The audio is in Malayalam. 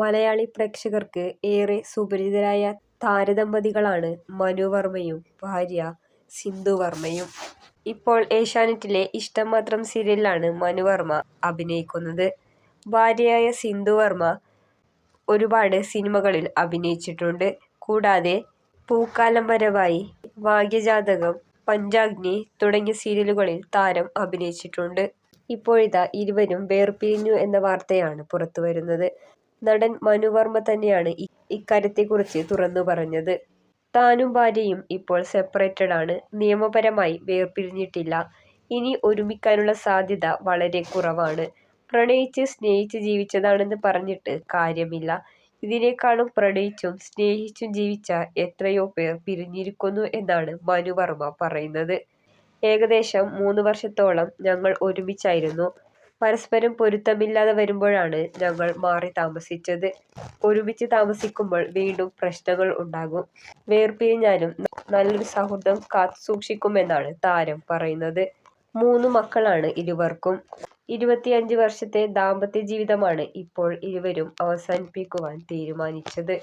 മലയാളി പ്രേക്ഷകർക്ക് ഏറെ സുപരിചിതരായ താരദമ്പതികളാണ് മനു വർമ്മയും ഭാര്യ സിന്ധു വർമ്മയും. ഇപ്പോൾ ഏഷ്യാനെറ്റിലെ ഇഷ്ടം മാത്രം സീരിയലിലാണ് മനു വർമ്മ അഭിനയിക്കുന്നത്. ഭാര്യയായ സിന്ധു വർമ്മ ഒരുപാട് സിനിമകളിൽ അഭിനയിച്ചിട്ടുണ്ട്. കൂടാതെ പൂക്കാലം വരവായി, ഭാഗ്യജാതകം, പഞ്ചാഗ്നി തുടങ്ങിയ സീരിയലുകളിൽ താരം അഭിനയിച്ചിട്ടുണ്ട്. ഇപ്പോഴിതാ ഇരുവരും വേർപിരിഞ്ഞു എന്ന വാർത്തയാണ് പുറത്തുവരുന്നത്. നടൻ മനുവർമ്മ തന്നെയാണ് ഇക്കാര്യത്തെക്കുറിച്ച് തുറന്നു പറഞ്ഞത്. താനും ഭാര്യയും ഇപ്പോൾ സെപ്പറേറ്റഡ് ആണ്. നിയമപരമായി വേർപിരിഞ്ഞിട്ടില്ല. ഇനി ഒരുമിക്കാനുള്ള സാധ്യത വളരെ കുറവാണ്. പ്രണയിച്ച് സ്നേഹിച്ച് ജീവിച്ചതാണെന്ന് പറഞ്ഞിട്ട് കാര്യമില്ല. ഇതിനേക്കാളും പ്രണയിച്ചും സ്നേഹിച്ചും ജീവിച്ച എത്രയോ പേർ പിരിഞ്ഞിരിക്കുന്നു എന്നാണ് മനുവർമ്മ പറയുന്നത്. ഏകദേശം മൂന്ന് വർഷത്തോളം ഞങ്ങൾ ഒരുമിച്ചായിരുന്നു. പരസ്പരം പൊരുത്തമില്ലാതെ വരുമ്പോഴാണ് ഞങ്ങൾ മാറി താമസിച്ചത്. ഒരുമിച്ച് താമസിക്കുമ്പോൾ വീണ്ടും പ്രശ്നങ്ങൾ ഉണ്ടാകും. വേർപിരിഞ്ഞാലും നല്ലൊരു സൗഹൃദം കാത്തുസൂക്ഷിക്കുമെന്നാണ് താരം പറയുന്നത്. മൂന്ന് മക്കളാണ് ഇരുവർക്കും. ഇരുപത്തിയഞ്ച് വർഷത്തെ ദാമ്പത്യ ജീവിതമാണ് ഇപ്പോൾ ഇരുവരും അവസാനിപ്പിക്കുവാൻ തീരുമാനിച്ചത്.